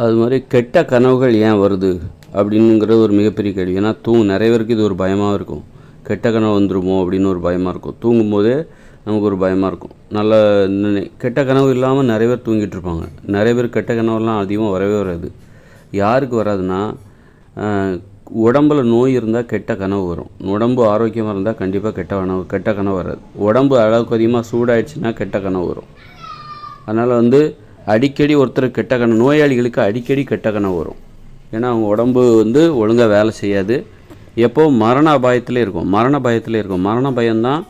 அது மாதிரி கெட்ட கனவுகள் ஏன் வருது அப்படிங்கிறது ஒரு மிகப்பெரிய கேள்வி. ஏன்னா தூங்கு நிறைய பேருக்கு இது ஒரு பயமாக இருக்கும். கெட்ட கனவு வந்துருமோ அப்படின்னு ஒரு பயமாக இருக்கும். தூங்கும்போதே நமக்கு ஒரு பயமாக இருக்கும். நல்ல கெட்ட கனவு இல்லாமல் நிறைய பேர் தூங்கிட்டு இருப்பாங்க. நிறைய பேர் கெட்ட கனவுலாம் அதிகமாக வரவே வராது. யாருக்கு வராதுன்னா உடம்பில் உடம்புல நோய் இருந்தால் கெட்ட கனவு வரும். உடம்பு ஆரோக்கியமாக இருந்தால் கண்டிப்பாக கெட்ட கனவு கெட்ட கனவு வராது. உடம்பு அளவுக்கு அதிகமாக சூடாயிடுச்சுன்னா கெட்ட கனவு வரும். அதனால் வந்து அடிக்கடி ஒருத்தர் கெட்ட கனவு நோயாளிகளுக்கு அடிக்கடி கெட்ட கணம் வரும். ஏன்னா அவங்க உடம்பு வந்து ஒழுங்காக வேலை செய்யாது. எப்போ? மரண அபாயத்தில் இருக்கும். மரண பயத்தில் இருக்கும். மரண பயம்தான்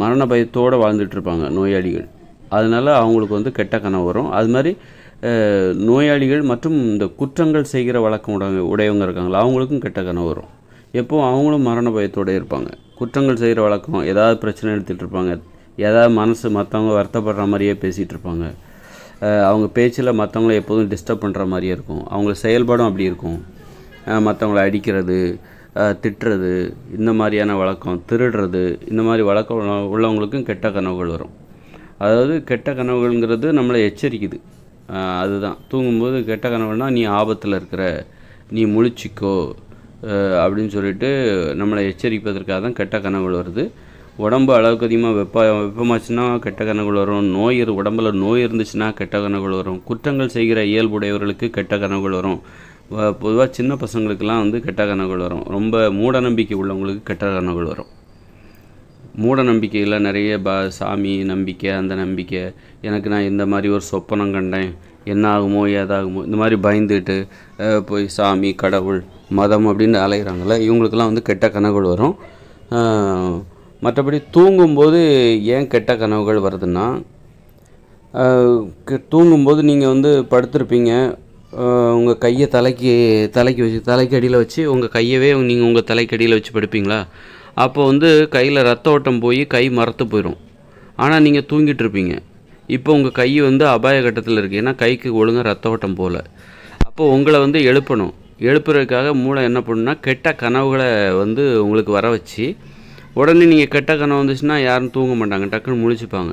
மரண பயத்தோடு வாழ்ந்துட்டுருப்பாங்க நோயாளிகள். அதனால் அவங்களுக்கு வந்து கெட்ட கனவு வரும். அது மாதிரி நோயாளிகள் மற்றும் இந்த குற்றங்கள் செய்கிற வழக்கம் உடைய உடையவங்க இருக்காங்களா அவங்களுக்கும் கெட்ட கனவு வரும். எப்போ? அவங்களும் மரண பயத்தோட இருப்பாங்க. குற்றங்கள் செய்கிற வழக்கம் ஏதாவது பிரச்சனை எடுத்துகிட்டு இருப்பாங்க ஏதாவது மனசு மற்றவங்க வருத்தப்படுற மாதிரியே பேசிகிட்டு இருப்பாங்க அவங்க பேச்சில் மற்றவங்கள எப்போதும் டிஸ்டர்ப் பண்ணுற மாதிரியே இருக்கும். அவங்க செயல்பாடும் அப்படி இருக்கும். மற்றவங்கள அடிக்கிறது திட்டுறது இந்த மாதிரியான வழக்கம் திருடுறது இந்த மாதிரி வழக்கம் உள்ளவங்களுக்கும் கெட்ட கனவுகள் வரும். அதாவது கெட்ட கனவுகள்ங்கிறது நம்மளை எச்சரிக்குது. அதுதான். தூங்கும்போது கெட்ட கனவுனால் நீ ஆபத்தில் இருக்கிற நீ முழிச்சிக்கோ அப்படின்னு சொல்லிட்டு நம்மளை எச்சரிப்பதற்காக தான் கெட்ட கனவுகள் வருது. உடம்பு அளவுக்கு அதிகமாக வெப்ப வெப்பமாச்சுன்னா கெட்ட கனவுகள் வரும். நோய் இரு உடம்புல நோய் இருந்துச்சுன்னா கெட்ட கனவுகள் வரும். குற்றங்கள் செய்கிற இயல்புடையவர்களுக்கு கெட்ட கனவுகள் வரும். பொதுவாக சின்ன பசங்களுக்கெல்லாம் வந்து கெட்ட கனவுகள் வரும். ரொம்ப மூட நம்பிக்கை உள்ளவங்களுக்கு கெட்ட கனவுகள் வரும். மூட நம்பிக்கையில் நிறைய ப சாமி நம்பிக்கை அந்த நம்பிக்கை. எனக்கு நான் இந்த மாதிரி ஒரு சொப்பனம் கண்டேன். என்ன ஆகுமோ ஏதாகுமோ இந்த மாதிரி பயந்துட்டு போய் சாமி கடவுள் மதம் அப்படின்னு அலைகிறாங்கல்ல இவங்களுக்கெல்லாம் வந்து கெட்ட கனவுகள் வரும். மற்றபடி தூங்கும்போது ஏன் கெட்ட கனவுகள் வருதுன்னா தூங்கும்போது நீங்கள் வந்து படுத்திருப்பீங்க. உங்கள் கையை தலைக்கு தலைக்கு வச்சு தலைக்கு அடியில் வச்சு உங்கள் கையவே நீங்கள் உங்கள் தலைக்கு அடியில் வச்சு படுப்பீங்களா? அப்போ வந்து கையில் ரத்த ஓட்டம் போய் கை மரத்து போயிடும் ஆனால் நீங்கள் தூங்கிட்டு இருப்பீங்க. இப்போ உங்கள் கை வந்து அபாய கட்டத்தில் இருக்குது ஏன்னா கைக்கு ஒழுங்காக ரத்த ஓட்டம் போகல அப்போது உங்களை வந்து எழுப்பணும். எழுப்புறதுக்காக மூளை என்ன பண்ணுன்னா கெட்ட கனவுகளை வந்து உங்களுக்கு வர வச்சு உடனே நீங்கள் கெட்ட கனவு வந்துச்சுன்னா யாரும் தூங்க மாட்டாங்க டக்குன்னு முழிச்சுப்பாங்க.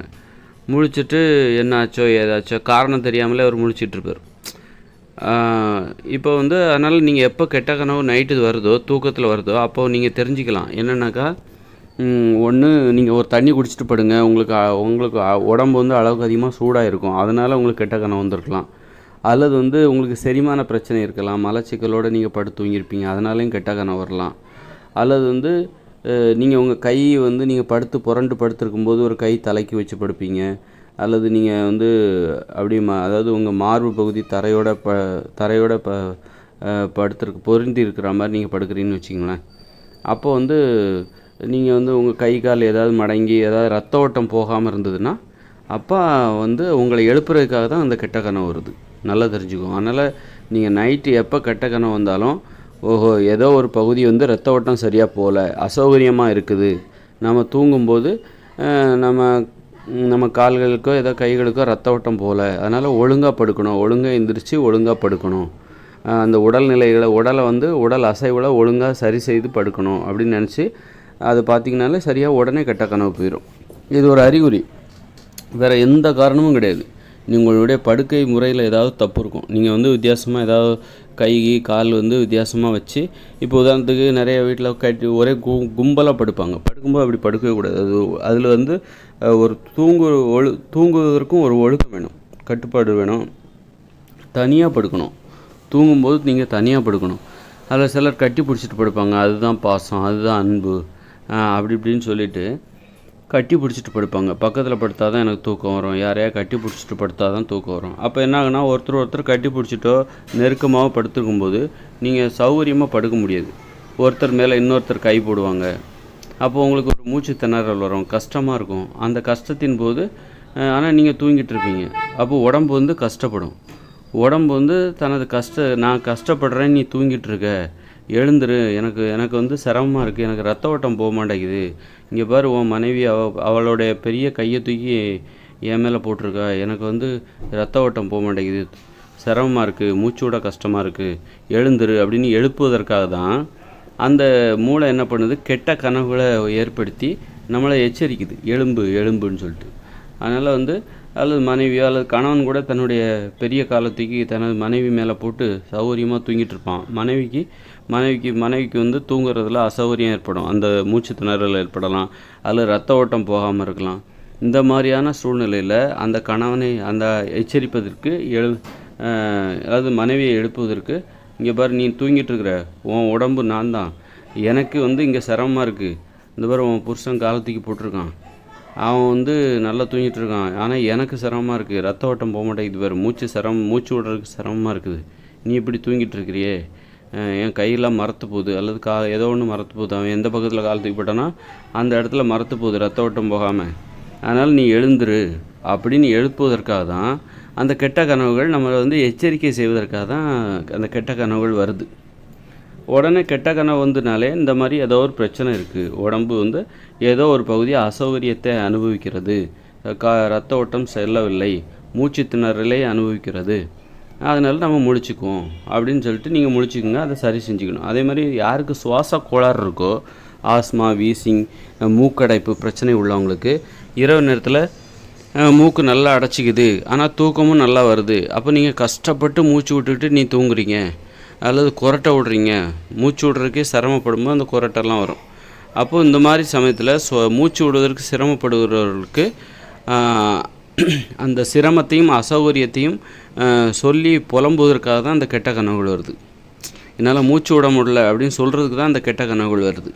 முழிச்சிட்டு என்னாச்சோ ஏதாச்சோ காரணம் தெரியாமலே அவர் முழிச்சிட்ருப்பார். இப்போ வந்து அதனால் நீங்கள் எப்போ கெட்ட கனவு நைட்டு வருதோ தூக்கத்தில் வருதோ அப்போது நீங்கள் தெரிஞ்சுக்கலாம். என்னென்னாக்கா ஒன்று நீங்கள் ஒரு தண்ணி குடிச்சிட்டு படுங்க உங்களுக்கு உங்களுக்கு உடம்பு வந்து அளவுக்கு அதிகமாக சூடாக இருக்கும் அதனால் உங்களுக்கு கெட்ட கனவு வந்திருக்கலாம். அல்லது வந்து உங்களுக்கு செரிமான பிரச்சனை இருக்கலாம் மலச்சிக்கலோடு நீங்கள் படுத்து தூங்கியிருப்பீங்க அதனாலையும் கெட்ட கனவு வரலாம். அல்லது வந்து நீங்கள் உங்கள் கை வந்து நீங்கள் படுத்து புரண்டு படுத்திருக்கும்போது ஒரு கை தலைக்கு வச்சு படுப்பீங்க. அல்லது நீங்கள் வந்து அப்படி மா அதாவது உங்கள் மார்பு பகுதி தரையோட ப தரையோட ப படுத்துருக்கு பொருந்தி இருக்கிற மாதிரி நீங்கள் படுக்கிறீங்கன்னு வச்சிங்களேன் அப்போ வந்து நீங்கள் வந்து உங்கள் கை கால் ஏதாவது மடங்கி ஏதாவது ரத்த ஓட்டம் போகாமல் இருந்ததுன்னா அப்போ வந்து உங்களை எழுப்புறதுக்காக தான் அந்த கெட்ட கனவு வருது. நல்லா தெரிஞ்சுக்கோங்க அதனால் நீங்கள் நைட்டு எப்போ கெட்ட கனவு வந்தாலும் ஓஹோ ஏதோ ஒரு பகுதி வந்து ரத்த ஓட்டம் சரியாக போகல அசௌகரியமாக இருக்குது. நம்ம தூங்கும்போது நம்ம நம்ம கால்களுக்கோ ஏதோ கைகளுக்கோ ரத்த ஓட்டம் போகல அதனால் ஒழுங்காக படுக்கணும். ஒழுங்காக எந்திரிச்சு ஒழுங்காக படுக்கணும். அந்த அந்த உடல்நிலைகளை உடலை வந்து உடல் அசைவில் ஒழுங்காக சரி செய்து படுக்கணும் அப்படின்னு நினச்சி அது பார்த்திங்கனாலே சரியாக உடனே கெட்ட கனவு போயிடும் இது ஒரு அறிகுறி. வேறு எந்த காரணமும் கிடையாது. உங்களுடைய படுக்கை முறையில் ஏதாவது தப்பு இருக்கும். நீங்கள் வந்து வித்தியாசமாக ஏதாவது கை கால் வந்து வித்தியாசமாக வச்சு இப்போ உதாரணத்துக்கு நிறைய வீட்டில் கட்டி ஒரே கு கும்பலாக படுப்பாங்க. படுக்கும்போது அப்படி படுக்கவே கூடாது. அது அதில் வந்து ஒரு தூங்கு ஒழு தூங்குவதற்கும் ஒரு ஒழுக்கம் வேணும். கட்டுப்பாடு வேணும். தனியாக படுக்கணும். தூங்கும்போது நீங்கள் தனியாக படுக்கணும். அதில் சிலர் கட்டி பிடிச்சிட்டு படுப்பாங்க. அதுதான் பாசம் அதுதான் அன்பு அப்படி இப்படின்னு சொல்லிட்டு கட்டி பிடிச்சிட்டு படுப்பாங்க. பக்கத்தில் படுத்தால் தான் எனக்கு தூக்கம் வரும். யாரையா கட்டி பிடிச்சிட்டு படுத்தால் தான் தூக்கம் வரும். அப்போ என்ன ஆகுனா ஒருத்தர் ஒருத்தர் கட்டி பிடிச்சிட்டோ நெருக்கமாக படுத்துருக்கும்போது நீங்கள் சௌகரியமாக படுக்க முடியாது. ஒருத்தர் மேலே இன்னொருத்தர் கை போடுவாங்க. அப்போ உங்களுக்கு ஒரு மூச்சு திணறல் வரும். கஷ்டமாக இருக்கும். அந்த கஷ்டத்தின் போது ஆனால் நீங்கள் தூங்கிட்டு இருப்பீங்க. அப்போ உடம்பு வந்து கஷ்டப்படும். உடம்பு வந்து தனது கஷ்ட நான் கஷ்டப்படுறேன் நீ தூங்கிட்டு இருக்க. எழுந்துரு. எனக்கு எனக்கு வந்து சிரமமாக இருக்குது எனக்கு ரத்த ஓட்டம் போக மாட்டேங்குது. இங்கே பாரு உன் மனைவி அவ அவளுடைய பெரிய கையை தூக்கி என் மேலே போட்டிருக்கா. எனக்கு வந்து ரத்த ஓட்டம் போக மாட்டேங்குது. சிரமமாக இருக்குது மூச்சு விட கஷ்டமாக இருக்குது எழுந்துரு அப்படின்னு எழுப்புவதற்காக தான் அந்த மூளை என்ன பண்ணுது? கெட்ட கனவுகளை ஏற்படுத்தி நம்மளை எச்சரிக்குது. எலும்பு எலும்புன்னு சொல்லிட்டு. அதனால் வந்து அல்லது மனைவியோ அல்லது கணவன் கூட தன்னுடைய பெரிய காலத்துக்கு தனது மனைவி மேலே போட்டு சௌகரியமாக தூங்கிட்டு இருப்பான். மனைவிக்கு மனைவிக்கு மனைவிக்கு வந்து தூங்குறதுல அசௌகரியம் ஏற்படும். அந்த மூச்சு திணறல் ஏற்படலாம். அதில் ரத்த ஓட்டம் போகாமல் இருக்கலாம். இந்த மாதிரியான சூழ்நிலையில் அந்த கணவனை அந்த எச்சரிப்பதற்கு எழு அதாவது மனைவியை எழுப்புவதற்கு இங்கே பாரு நீ தூங்கிட்டு இருக்கிற. உன் உடம்பு நான் தான். எனக்கு வந்து இங்கே சிரமமாக இருக்குது இந்த பாரு உன் புருஷன் காலத்துக்கு போட்டிருக்கான். அவன் வந்து நல்லா தூங்கிட்டு இருக்கான். ஆனால் எனக்கு சிரமமாக இருக்குது ரத்த ஓட்டம் போக மாட்டேங்குது பாரு. மூச்சு சிரமம் மூச்சு விடுறதுக்கு சிரமமாக இருக்குது. நீ இப்படி தூங்கிட்டு இருக்கிறியே. என் கையெல்லாம் மரத்து போகுது அல்லது கா ஏதோ ஒன்று மரத்து போகுது அவன் எந்த பக்கத்தில் கால் தூக்கிப்பட்டானா அந்த இடத்துல மரத்து போகுது ரத்த ஓட்டம் போகாமல் அதனால் நீ எழுந்துரு. அப்படின்னு எழுப்புவதற்காக தான் அந்த கெட்ட கனவுகள் நம்மளை வந்து எச்சரிக்கை செய்வதற்காக தான் அந்த கெட்ட கனவுகள் வருது. உடனே கெட்ட கனவு வந்துனாலே இந்த மாதிரி ஏதோ ஒரு பிரச்சனை இருக்குது உடம்பு வந்து ஏதோ ஒரு பகுதி அசௌகரியத்தை அனுபவிக்கிறது. கா ரத்த ஓட்டம் செல்லவில்லை. மூச்சு திணறலை அனுபவிக்கிறது. அதனால் நம்ம முழிச்சுக்குவோம் அப்படின்னு சொல்லிட்டு நீங்கள் முழிச்சுக்குங்க அதை சரி செஞ்சுக்கணும். அதே மாதிரி யாருக்கு சுவாச கோளாறு இருக்கோ ஆஸ்மா வீசிங் மூக்கடைப்பு பிரச்சனை உள்ளவங்களுக்கு இரவு நேரத்தில் மூக்கு நல்லா அடைச்சிக்குது ஆனால் தூக்கமும் நல்லா வருது அப்போ நீங்கள் கஷ்டப்பட்டு மூச்சு விட்டுக்கிட்டு நீ தூங்குறீங்க அல்லது குரட்டை விடுறீங்க மூச்சு விடுறதுக்கே சிரமப்படும்போது அந்த குரட்டெல்லாம் வரும். அப்போ இந்த மாதிரி சமயத்தில் சொ மூச்சு விடுவதற்கு சிரமப்படுகிறவர்களுக்கு அந்த சிரமத்தையும் அசௌகரியத்தையும் சொல்லி புலம்புவதற்காக தான் அந்த கெட்ட கனவுகள் வருது. என்னால் மூச்சு விட முடியல அப்படின்னு சொல்கிறதுக்கு தான் அந்த கெட்ட கனவுகள் வருது.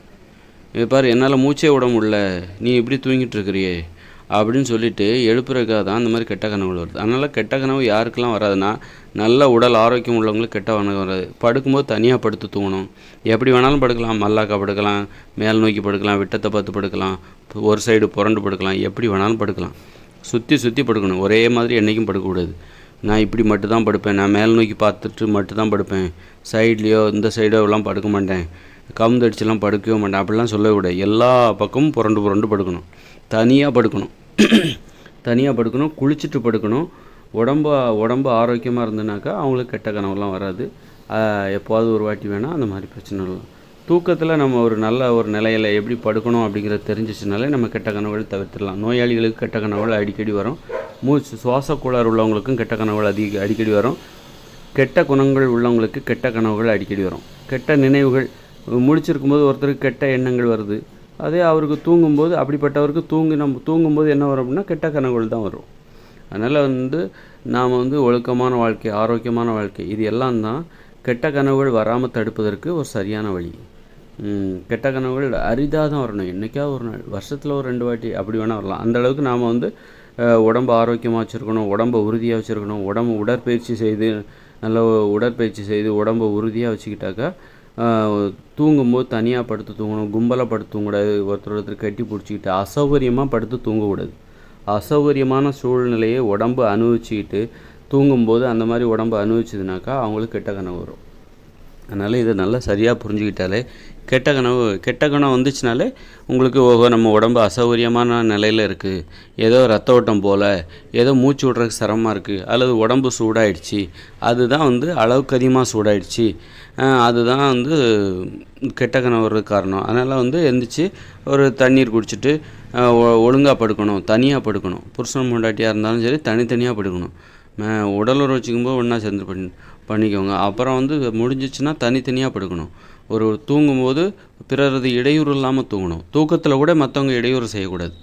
பாரு என்னால் மூச்சே விட முடியல நீ இப்படி தூங்கிட்டு இருக்கிறியே அப்படின்னு சொல்லிட்டு எழுப்புறதுக்காக தான் அந்த மாதிரி கெட்ட கனவுகள் வருது. அதனால் கெட்ட கனவு யாருக்கெல்லாம் வராதுன்னா நல்ல உடல் ஆரோக்கியம் உள்ளவங்களுக்கு கெட்ட கனவு வராது. படுக்கும்போது தனியாக படுத்து தூங்கணும். எப்படி வேணாலும் படுக்கலாம். மல்லாக்கா படுக்கலாம் மேல் நோக்கி படுக்கலாம் விட்டத்தை பார்த்து படுக்கலாம் ஒரு சைடு புரண்டு படுக்கலாம் எப்படி வேணாலும் படுக்கலாம். சுற்றி சுற்றி படுக்கணும். ஒரே மாதிரி என்றைக்கும் படுக்கக்கூடாது. நான் இப்படி மட்டும்தான் படுப்பேன். நான் மேல் நோக்கி பார்த்துட்டு மட்டும்தான் படுப்பேன். சைட்லேயோ இந்த சைடோ எல்லாம் படுக்க மாட்டேன். கவுந்தடிச்செல்லாம் படுக்கவே மாட்டேன். அப்படிலாம் சொல்லக்கூடாது. எல்லா பக்கமும் புரண்டு புரண்டு படுக்கணும். தனியாக படுக்கணும். தனியாக படுக்கணும். குளிச்சுட்டு படுக்கணும். உடம்பு உடம்பு ஆரோக்கியமாக இருந்ததுனாக்கா அவங்களுக்கு கெட்ட கனவுலாம் வராது. எப்போது ஒரு வாட்டி வேணால் அந்த மாதிரி பிரச்சனை இல்லை. தூக்கத்தில் நம்ம ஒரு நல்ல ஒரு நிலையில் எப்படி படுக்கணும் அப்படிங்கிறத தெரிஞ்சிச்சுனாலே நம்ம கெட்ட கனவுகள் தவிர்த்திடலாம். நோயாளிகளுக்கு கெட்ட கனவுகள் அடிக்கடி வரும். மூச்சு சுவாச கோளாறு உள்ளவங்களுக்கும் கெட்ட கனவுகள் அதிக அடிக்கடி வரும். கெட்ட குணங்கள் உள்ளவங்களுக்கு கெட்ட கனவுகள் அடிக்கடி வரும். கெட்ட நினைவுகள் முழிச்சிருக்கும்போது ஒருத்தருக்கு கெட்ட எண்ணங்கள் வருது. அதே அவருக்கு தூங்கும்போது அப்படிப்பட்டவருக்கு தூங்கி நம்ம தூங்கும்போது என்ன வரும் அப்படின்னா கெட்ட கனவுகள் தான் வரும். அதனால் வந்து நாம் வந்து ஒழுக்கமான வாழ்க்கை ஆரோக்கியமான வாழ்க்கை இது எல்லாம் தான் கெட்ட கனவுகள் வராமல் தடுப்பதற்கு ஒரு சரியான வழி. கெட்ட கனவுகள் அரிதாக தான் வரணும். என்றைக்காவது ஒரு நாள் வருஷத்தில் ஒரு ரெண்டு வாட்டி அப்படி வேணால் வரலாம். அந்த அளவுக்கு நாம் வந்து உடம்பு ஆரோக்கியமாக வச்சுருக்கணும் உடம்பை உறுதியாக வச்சுருக்கணும் உடம்பு உடற்பயிற்சி செய்து நல்ல உடற்பயிற்சி செய்து உடம்பை உறுதியாக வச்சுக்கிட்டாக்கா தூங்கும்போது தனியாக படுத்து தூங்கணும் கும்பலாக படுத்து தூங்கக்கூடாது ஒருத்தர் ஒருத்தர் கட்டி பிடிச்சிக்கிட்டு அசௌகரியமாக படுத்து தூங்கக்கூடாது. அசௌகரியமான சூழ்நிலையை உடம்பு அனுபவிச்சுக்கிட்டு தூங்கும்போது அந்த மாதிரி உடம்பு அனுபவிச்சதுனாக்கா அவங்களுக்கு கெட்ட கனவு வரும். அதனால் இதை நல்லா சரியாக புரிஞ்சுக்கிட்டாலே கெட்ட கனவு கெட்ட கனவு வந்துச்சுனாலே உங்களுக்கு ஓஹோ நம்ம உடம்பு அசௌகரியமான நிலையில் இருக்குது ஏதோ ரத்த ஓட்டம் போல் ஏதோ மூச்சு விட்றதுக்கு சிரமமாக இருக்குது அல்லது உடம்பு சூடாயிடுச்சு. அதுதான் வந்து அளவுக்கு அதிகமாக சூடாயிடுச்சு. அதுதான் வந்து கெட்ட கனவு வர்றதுக்கு காரணம். அதனால் வந்து எந்திரிச்சு ஒரு தண்ணீர் குடிச்சிட்டு ஒழுங்காக படுக்கணும் தனியாக படுக்கணும். புருஷன் முண்டாட்டியாக இருந்தாலும் சரி தனித்தனியாக படுக்கணும். ம- உடலுறவு வச்சுக்கும்போது ஒன்றா சேர்ந்து பண்ணி பண்ணிக்கோங்க. அப்புறம் வந்து முடிஞ்சிச்சுன்னா தனித்தனியாக படுக்கணும். ஒரு தூங்கும்போது பிறரது இடையூறு இல்லாமல் தூங்கணும். தூக்கத்தில் கூட மற்றவங்க இடையூறு செய்யக்கூடாது.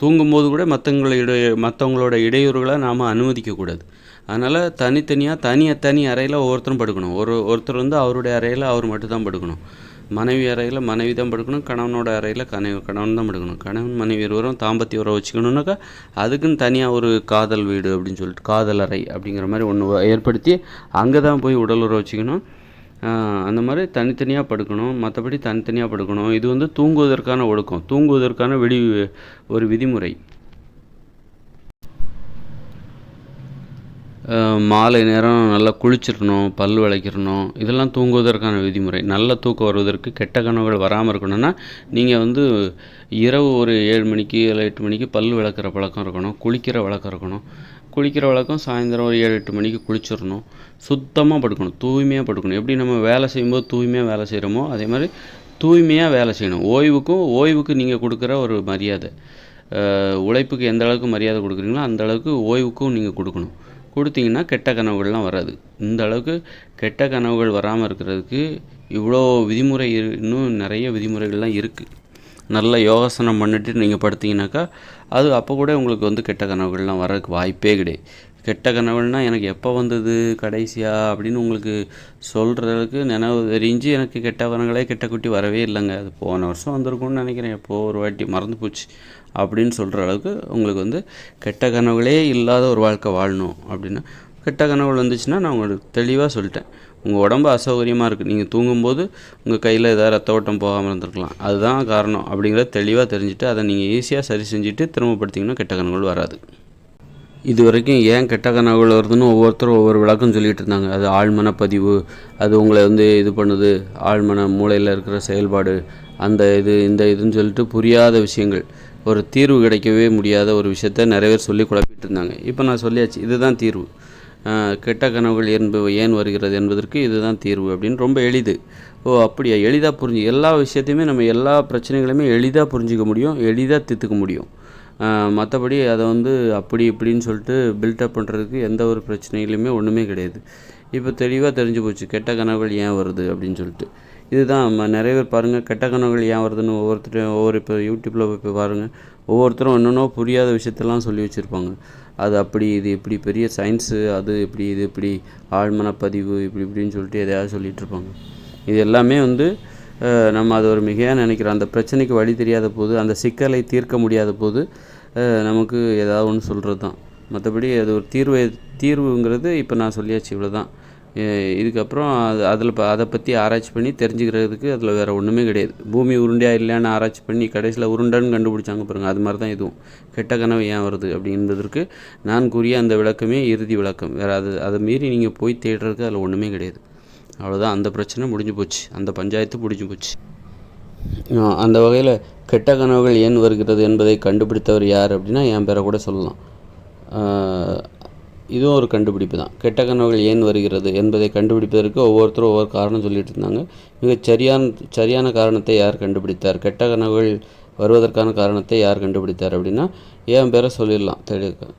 தூங்கும்போது கூட மற்றவங்கள இடை மற்றவங்களோட இடையூறுகளை நாம் அனுமதிக்கக்கூடாது. அதனால் தனித்தனியாக தனி தனி அறையில் ஒவ்வொருத்தரும் படுக்கணும். ஒரு ஒருத்தர் வந்து அவருடைய அறையில் அவர் மட்டும் தான் படுக்கணும். மனைவி அறையில் மனைவி தான் படுக்கணும் கணவனோட அறையில் கணவன் கணவன் தான் படுக்கணும். கணவன் மனைவி இருவரும் தாம்பத்திய உறவு வச்சுக்கணுன்னாக்கா அதுக்குன்னு தனியாக ஒரு காதல் வீடு அப்படின்னு சொல்லிட்டு காதல் அறை அப்படிங்கிற மாதிரி ஒன்று ஏற்படுத்தி அங்கே தான் போய் உடல் உறவு வச்சுக்கணும். அந்த மாதிரி தனித்தனியாக படுக்கணும். மற்றபடி தனித்தனியாக படுக்கணும். இது வந்து தூங்குவதற்கான ஒழுக்கம் தூங்குவதற்கான விடி ஒரு விதிமுறை. மாலை நேரம் நல்லா குளிச்சிடணும் பல் விளக்கிடணும் இதெல்லாம் தூங்குவதற்கான விதிமுறை. நல்ல தூக்கம் வருவதற்கு கெட்ட கனவுகள் வராமல் இருக்கணும்னா நீங்கள் வந்து இரவு ஒரு ஏழு மணிக்கு இல்லை எட்டு மணிக்கு பல் விளக்குற பழக்கம் இருக்கணும் குளிக்கிற வழக்கம் இருக்கணும். குளிக்கிற வழக்கம் சாயந்தரம் ஒரு ஏழு எட்டு மணிக்கு குளிச்சிடணும். சுத்தமாக படுக்கணும் தூய்மையாக படுக்கணும். எப்படி நம்ம வேலை செய்யும்போது தூய்மையாக வேலை செய்கிறோமோ அதே மாதிரி தூய்மையாக வேலை செய்யணும். ஓய்வுக்கும் ஓய்வுக்கு நீங்கள் கொடுக்குற ஒரு மரியாதை. உழைப்புக்கு எந்த அளவுக்கு மரியாதை கொடுக்குறீங்களோ அந்த அளவுக்கு ஓய்வுக்கும் நீங்கள் கொடுக்கணும். கொடுத்தீங்கன்னா கெட்ட கனவுகள்லாம் வராது. இந்த அளவுக்கு கெட்ட கனவுகள் வராமல் இருக்கிறதுக்கு இவ்வளோ விதிமுறை இன்னும் நிறைய விதிமுறைகள்லாம் இருக்குது நல்ல யோகாசனம் பண்ணிட்டு நீங்கள் படுத்தீங்கன்னாக்கா அது அப்போ கூட உங்களுக்கு வந்து கெட்ட கனவுகள்லாம் வரதுக்கு வாய்ப்பே கிடையாது. கெட்ட கனவுகள்னா எனக்கு எப்போ வந்தது கடைசியாக அப்படின்னு உங்களுக்கு சொல்கிறதுக்கு நினைவு தெரிஞ்சு எனக்கு கெட்ட கனவுகளே கெட்ட குட்டி வரவே இல்லைங்க. அது போன வருஷம் வந்திருக்கும்னு நினைக்கிறேன். எப்போது ஒரு வாட்டி மறந்து போச்சு அப்படின்னு சொல்கிற அளவுக்கு உங்களுக்கு வந்து கெட்ட கனவுகளே இல்லாத ஒரு வாழ்க்கை வாழணும் அப்படின்னா கெட்ட கனவுகள் வந்துச்சுன்னா நான் உங்களுக்கு தெளிவாக சொல்லிட்டேன். உங்கள் உடம்பு அசௌகரியமாக இருக்குது நீங்கள் தூங்கும்போது உங்கள் கையில் ஏதாவது ரத்த ஓட்டம் போகாமல் இருந்திருக்கலாம். அதுதான் காரணம் அப்படிங்கிறத தெளிவாக தெரிஞ்சுட்டு அதை நீங்கள் ஈஸியாக சரி செஞ்சுட்டு திரும்ப படுத்திங்கன்னா கெட்ட கனவுகள் வராது. இது வரைக்கும் ஏன் கெட்ட கனவுகள் வருதுன்னு ஒவ்வொருத்தரும் ஒவ்வொரு விளக்கம் சொல்லிட்டு இருந்தாங்க. அது ஆழ்மன பதிவு அது உங்களை வந்து இது பண்ணுது ஆழ்மன மூளையில் இருக்கிற செயல்பாடு அந்த இது இந்த இதுன்னு சொல்லிட்டு புரியாத விஷயங்கள். ஒரு தீர்வு கிடைக்கவே முடியாத ஒரு விஷயத்த நிறைய பேர் சொல்லி குழப்பிட்டு இருந்தாங்க. இப்போ நான் சொல்லியாச்சு இதுதான் தீர்வு. கெட்ட கனவுகள் என்பவை ஏன் வருகிறது என்பதற்கு இதுதான் தீர்வு அப்படின்னு ரொம்ப எளிது. ஓ அப்படியா? எளிதாக புரிஞ்சு எல்லா விஷயத்தையுமே நம்ம எல்லா பிரச்சனைகளையுமே எளிதாக புரிஞ்சிக்க முடியும் எளிதாக தித்துக்க முடியும். மற்றபடி அதை வந்து அப்படி இப்படின்னு சொல்லிட்டு பில்டப் பண்ணுறதுக்கு எந்த ஒரு பிரச்சனையிலையுமே ஒன்றுமே கிடையாது. இப்போ தெளிவாக தெரிஞ்சு போச்சு கெட்ட கனவுகள் ஏன் வருது அப்படின்னு சொல்லிட்டு. இதுதான் நிறைய பேர் பாருங்கள் கெட்ட கனவுகள் ஏன் வருதுன்னு ஒவ்வொருத்தரும் ஒவ்வொரு இப்போ யூடியூப்பில் போய் பாருங்கள் ஒவ்வொருத்தரும் என்னென்னோ புரியாத விஷயத்தெல்லாம் சொல்லி வச்சுருப்பாங்க. அது அப்படி இது இப்படி பெரிய சயின்ஸு அது இப்படி இது இப்படி ஆழ்மனப்பதிவு இப்படி இப்படின்னு சொல்லிட்டு எதையாவது சொல்லிகிட்ருப்பாங்க இது எல்லாமே வந்து நம்ம அது ஒரு மிகையாக நினைக்கிறோம். அந்த பிரச்சனைக்கு வழி தெரியாத போது அந்த சிக்கலை தீர்க்க முடியாத போது நமக்கு ஏதாவது ஒன்று சொல்கிறது தான் மற்றபடி அது ஒரு தீர்வு தீர்வுங்கிறது இப்போ நான் சொல்லியாச்சு இவ்வளோ தான் இதுக்கப்புறம் அது அதில் அதை பற்றி ஆராய்ச்சி பண்ணி தெரிஞ்சுக்கிறதுக்கு அதில் வேறு ஒன்றுமே கிடையாது. பூமி உருண்டையாக இல்லைன்னு ஆராய்ச்சி பண்ணி கடைசியில் உருண்டைன்னு கண்டுபிடிச்சாங்க பாருங்கள் அது மாதிரி தான் இதுவும். கெட்ட கனவு ஏன் வருது அப்படின்றதற்கு நான் கூறிய அந்த விளக்கமே இறுதி விளக்கம். வேறு அது அதை மீறி நீங்கள் போய் தேடுறதுக்கு அதில் ஒன்றுமே கிடையாது. அவ்வளோதான் அந்த பிரச்சனை முடிஞ்சு போச்சு. அந்த பஞ்சாயத்து முடிஞ்சு போச்சு. அந்த வகையில் கெட்ட கனவுகள் ஏன் வருகிறது என்பதை கண்டுபிடித்தவர் யார் அப்படின்னா என் பேரை கூட சொல்லலாம். இதுவும் ஒரு கண்டுபிடிப்பு தான். கெட்ட கனவுகள் ஏன் வருகிறது என்பதை கண்டுபிடிப்பதற்கு ஒவ்வொருத்தரும் ஒவ்வொரு காரணம் சொல்லிட்டு இருந்தாங்க. மிக சரியான சரியான காரணத்தை யார் கண்டுபிடித்தார்? கெட்ட கனவுகள் வருவதற்கான காரணத்தை யார் கண்டுபிடித்தார் அப்படின்னா என் பேரை சொல்லிடலாம். தெளிவாக